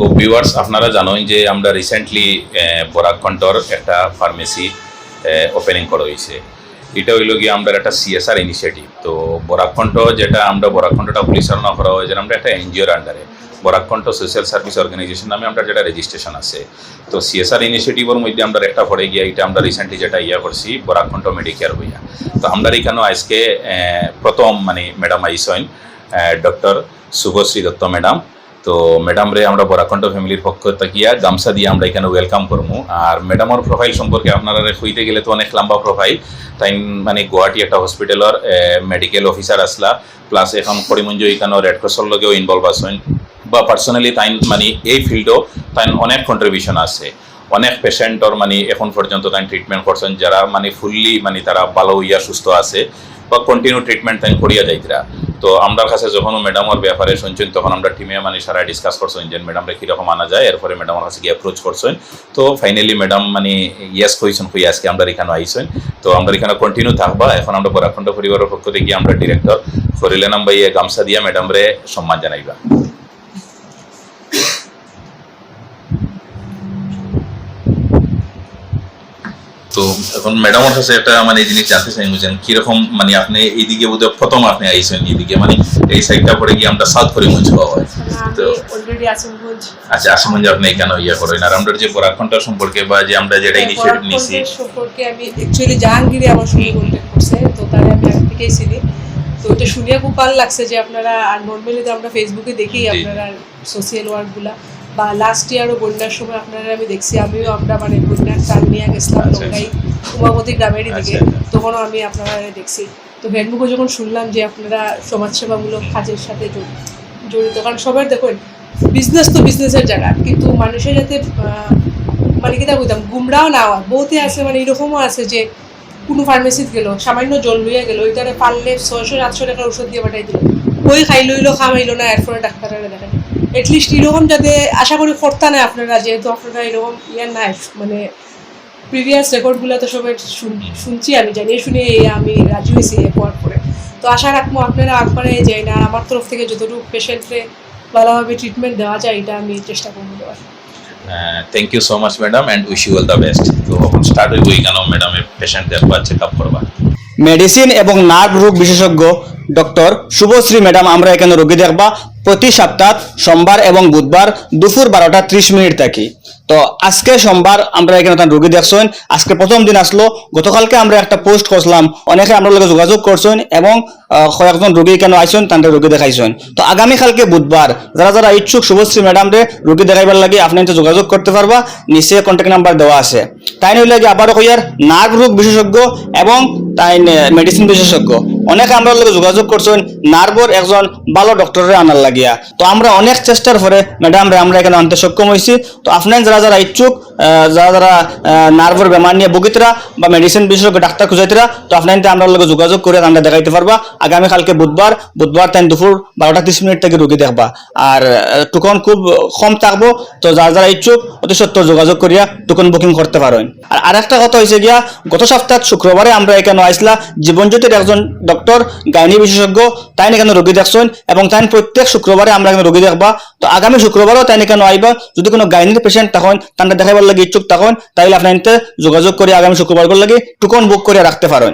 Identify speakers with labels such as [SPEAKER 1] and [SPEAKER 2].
[SPEAKER 1] তো ভিউয়ার্স আপনারা জানেন যে আমরা রিসেন্টলি বরাকণ্ঠর একটা ফার্মেসি ওপেনিং করা হয়েছে। এটা হইল গিয়ে আমরা একটা সিএসআর ইনিশিয়েটিভ তো বরাকণ্ঠ যেটা আমরা বরাকণ্ঠটা পরিচালনা করা হয়েছে আমরা একটা এনজিওর আন্ডারে বরাকণ্ঠ সোশ্যাল সার্ভিস অর্গানাইজেশন নামে আমরা যেটা রেজিস্ট্রেশন আছে। তো সিএসআর ইনিশিয়েটিভের মধ্যে আমরা একটা পড়ে গিয়ে এটা আমরা রিসেন্টলি যেটা ইয়া করছি বরাকণ্ঠ মেডিকেয়ার হইয়া। তো আমরা এখানেও আজকে প্রথম মানে ম্যাডাম আইসইন ডক্টর শুভশ্রী দত্ত ম্যাডাম তো ম্যাডাম রে আমরা বরাকণ্ঠ ফ্যামিলির পক্ষ তাকিয়া গামছা দিয়ে আমরা এখানে ওয়েলকাম করব আর ম্যাডামর প্রোফাইল সম্পর্কে আপনারা হইতে গেলে তো অনেক লম্বা প্রোফাইল তাই মানে গুয়াহাটি একটা হসপিটালের মেডিকেল অফিসার আসলা প্লাস এখন করিমঞ্জ এখানে রেড ক্রসর লগেও ইনভলভ আসেন বা পার্সোনালি তাই মানে এই ফিল্ডও তাই অনেক কন্ট্রিবিউশন আছে। অনেক পেশেন্টর মানে এখন পর্যন্ত তাই ট্রিটমেন্ট করছেন, যারা মানে ফুললি মানে তারা ভালো হইয়া সুস্থ আছে বা কন্টিনিউ ট্রিটমেন্ট তাই করিয়া যাইতরা তো আমার কাছে যখন ম্যাডামর ব্যাপারে শুনছেন, তখন আমরা টিমে মানে সারা ডিসকাস করছেন যে ম্যাডামরা কীরকম আনা যায়, এরপরে ম্যাডামের কাছে গিয়ে অ্যাপ্রোচ করছেন। তো ফাইনালি ম্যাডাম মানে ইয়েস কইছেন কই আজকে আমরা এখানে আইছেন। তো আমরা এখানে কন্টিনিউ থাকবা। এখন আমরা বরাখণ্ড পরিবারের পক্ষ থেকে আমরা ডিরেক্টর ফরিলেনাম ভাইয়ে গামছা দিয়া ম্যাডামরে সম্মান জানাইবা। তো এখন ম্যাডামের কাছে একটা মানে জিনিস জানতে চাই বুঝছেন কীরকম মানে আপনি এইদিকে বোধহয় প্রথম আপনি আইছেন এইদিকে মানে এই সাইডটা পরে গিয়ে আমরা সাউথ করিমগঞ্জ পাওয়া হয়। তো
[SPEAKER 2] অলরেডি আসিমগঞ্জ।
[SPEAKER 1] আচ্ছা আসামগঞ্জ আপনি এখানে ইয়া করেন? আর আমরা যে বরাকণ্ঠ সম্পর্কে বা যে আমরা যেটা ইনিশিয়েটিভ নিছি
[SPEAKER 2] সম্পর্কে আমি অ্যাকচুয়ালি জাহাঙ্গীরে আমার সঙ্গে কন্ট্যাক্ট করছে তো তারা আমি আগে থেকেই চিনি। তো এটা শুনিয়া খুব ভালো লাগছে যে আপনারা আর নর্মালি তো আমরা ফেসবুকে দেখি। আপনারা সোশ্যাল ওয়ার্কগুলা বা লাস্ট ইয়ারও বন্যার সময় আপনারা আমি দেখছি আমিও আমরা মানে বন্যার কাল নিয়ে গেছিলাম লঙ্কাই উমাবতী গ্রামের দিকে
[SPEAKER 1] আচ্ছা।
[SPEAKER 2] তখনও আমি আপনারা দেখছি। তো ফেসবুকে যখন শুনলাম যে আপনারা সমাজসেবামূলক কাজের সাথে জড়িত কারণ সবার দেখুন বিজনেস তো বিজনেসের জায়গা কিন্তু মানুষের যাতে মানে কিতা কইতাম গুমরাও না হয়। বহুতে আছে মানে এরকমও আছে যে কোনো ফার্মেসিত গেল সামান্য জল লইয়া গেল ওইটারে পারলে ছয়শো সাতশো টাকার ওষুধ দিয়ে পাঠাই দিল। ওই খাই লইলো খামাইলো না এরপরে ডাক্তারের দেখেন। এটলিস্ট এরকম যাতে আশা করি করতা না আপনারা যেহেতু আপনারা এরকম ইয়ার নাই মানে প্রিভিয়াস রেকর্ডগুলো তো সবাই শুন- শুনছি আমি জানিয়ে শুনে আমি রাজি হয়েছি এ পর পরে। তো আশা রাখব আপনারা আগবাড়ে যাই না আর আমার তরফ থেকে যতটুকু পেশেন্টরে ভালোভাবে ট্রিটমেন্ট দেওয়া যায় এটা আমি চেষ্টা করব দেওয়ার।
[SPEAKER 1] Thank you so much madam and wish you all the best তো এখন স্টার্ট হইব এখানেও ম্যাডামের পেশেন্ট দেখবা চেক আপ করবা।
[SPEAKER 3] মেডিসিন এবং নার্ভ রোগ বিশেষজ্ঞ ডক্টর শুভশ্রী ম্যাডাম, আমরা এখানে রোগী দেখবা। প্রতি সপ্তাহ সোমবার এবং বুধবার দুপুর বারোটা ত্রিশ মিনিট থাকি। তো আজকে সোমবার আমরা এখানে তার রোগী দেখছেন। আজকে প্রথম দিন আসলো। গতকালকে আমরা একটা পোস্ট করছিলাম। অনেকে আমরা লগে যোগাযোগ করছেন এবং কয়েকজন রোগী কেন আইসেন তাদের রোগী দেখাইছেন। তো আগামীকালকে বুধবার যারা যারা ইচ্ছুক শুভশ্রী ম্যাডাম রে রোগী দেখাইবার লাগে, আপনি যোগাযোগ করতে পারবা। নিচে কন্ট্যাক্ট নাম্বার দেওয়া আছে। তাই নইলে আবারও কইয়ার নার্ভ রোগ বিশেষজ্ঞ এবং তাই মেডিসিন বিশেষজ্ঞ। অনেকে আমরা লগে যোগাযোগ করছেন, নার্ভর একজন ভালো ডক্টরের আনার লাগিয়া। তো আমরা অনেক চেষ্টার পরে, ম্যাডাম আমরা এখানে আনতে সক্ষম হয়েছি তো আপনার যারা যারা ইচ্ছুক যারা যারা নার্ভর বেমার নিয়ে ভুগিতরা বা মেডিসিন বিশেষজ্ঞ, ডাক্তার খুঁজাইতরা, তো আপনার আমরা লগে যোগাযোগ করে আমরা দেখাইতে পারবা। আগামীকালকে বুধবার বুধবার তাই দুপুর বারোটা ত্রিশ মিনিট থেকে রুগী দেখবা। আর টুকন খুব কম থাকব, তো যারা যারা ইচ্ছুক, অতি সত্ত্বর যোগাযোগ করিয়া টুকন বুকিং করতে পারেন। আর আরেকটা কথা হয়েছে গিয়া, গত সপ্তাহ শুক্রবারে আমরা এখানে আইসলা, জীবনজ্যোতির একজন ডক্টর গাইনি বিশেষজ্ঞ তাই কেন রোগী দেখছেন এবং তাই প্রত্যেক শুক্রবারে আমরা এখানে রোগী দেখবা? তো আগামী শুক্রবারও তাই কেন আইবা যদি কোনো গাইনির পেশেন্ট তখন তাদের দেখাবার লাগে ইচ্ছুক তখন তাইলে আপনার যোগাযোগ করে আগামী শুক্রবার লাগে টুকন বুক করে রাখতে পারেন